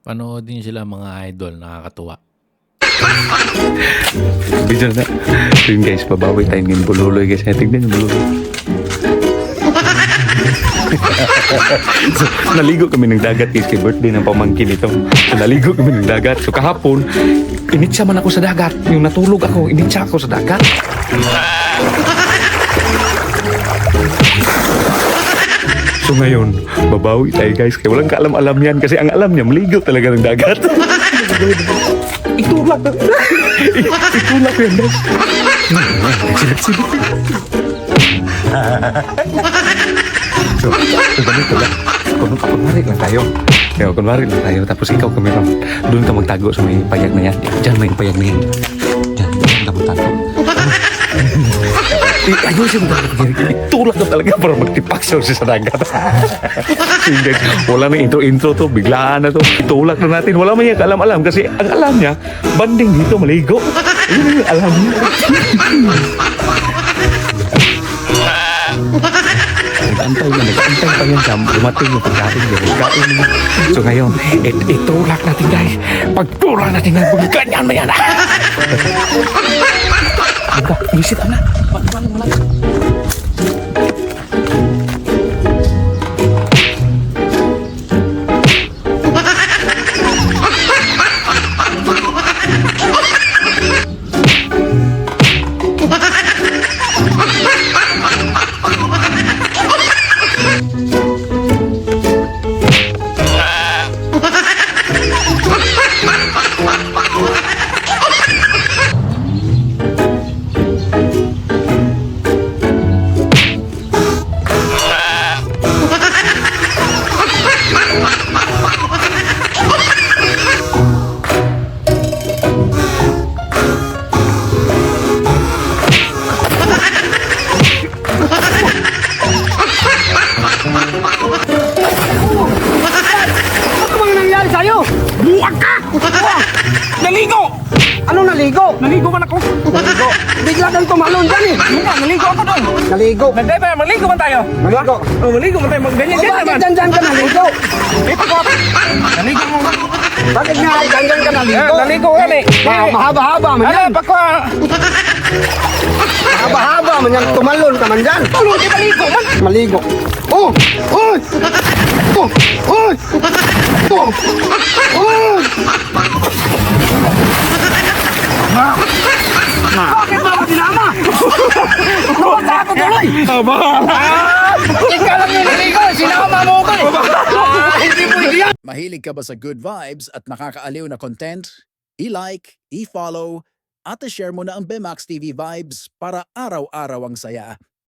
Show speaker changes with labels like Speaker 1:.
Speaker 1: Panoodin sila mga idol, nakakatuwa.
Speaker 2: Video na. Yun guys, babawi tayo ng bululoy guys. Ay, tignan yung bululoy. so, naligo kami ng dagat guys kay birthday ng pamangkin ito. So, naligo kami ng dagat. So kahapon, initsa man ako sa dagat. Yung natulog ako, initsa ako sa dagat. So ngayon, babawi tayo guys. Kaya walang kaalam-alam yan kasi ang alam niya, maligo talaga ng dagat. Itulak. Itulak yan guys. Silip-silip. so, so ganito lang. Kun kunwari lang tayo. Kaya kunwari lang tayo. Tapos ikaw kami ron. Doon ka magtago sa may payag na yan. Diyan may payag na yan. Ayusin mo talaga. Itulak ka talaga para magtipaksyon siya sa dagat. Sige, wala na intro-intro to. Biglaan na to. Itulak na natin. Wala man yung alam-alam. Kasi ang alam niya, banding dito, maligo. Yun yung alam niya. Nag-antay na, nag-antay pa yan siya. Dumating yung pagkain niya. Pagkain niya. So ngayon, it itulak natin guys. Pagtulak natin ng ganyan mo yan. Buka, isit na.
Speaker 3: Ano bang nangyari sa'yo? Buwag ka! Naligo! Anong naligo? Naligo man ako. Naligo? Bigla kang tumalon dyan eh. Hindi, naligo ako doon. Naligo?
Speaker 4: Nagday ba? Maligo man tayo.
Speaker 3: Naligo?
Speaker 4: Oh, maligo man tayo. Ganyan
Speaker 3: O
Speaker 4: ganyan
Speaker 3: bakit
Speaker 4: naman.
Speaker 3: dyan dyan ka naligo?
Speaker 4: Ito ko. Naligo mo.
Speaker 3: Bakit nga dyan dyan ka
Speaker 4: Eh,
Speaker 3: naligo?
Speaker 4: Naligo yan eh.
Speaker 3: Ma- Mahaba-haba man
Speaker 4: Ano,
Speaker 3: yan.
Speaker 4: pakwa.
Speaker 3: Mahaba-haba man yan. Tumalon ka man dyan.
Speaker 4: Tulong di maligo man.
Speaker 3: Maligo. Oh! Oh! Oh! Oh! Oh! Oh! Bakit ba ako sinama? Tuloy?
Speaker 4: Ikaw lang. Sinama mo ko eh.
Speaker 3: Hindi mo yan!
Speaker 5: Mahilig ka ba sa good vibes at nakakaaliw na content? I-like, i-follow, at i-share mo na ang Bemax TV Vibes para araw-araw ang saya.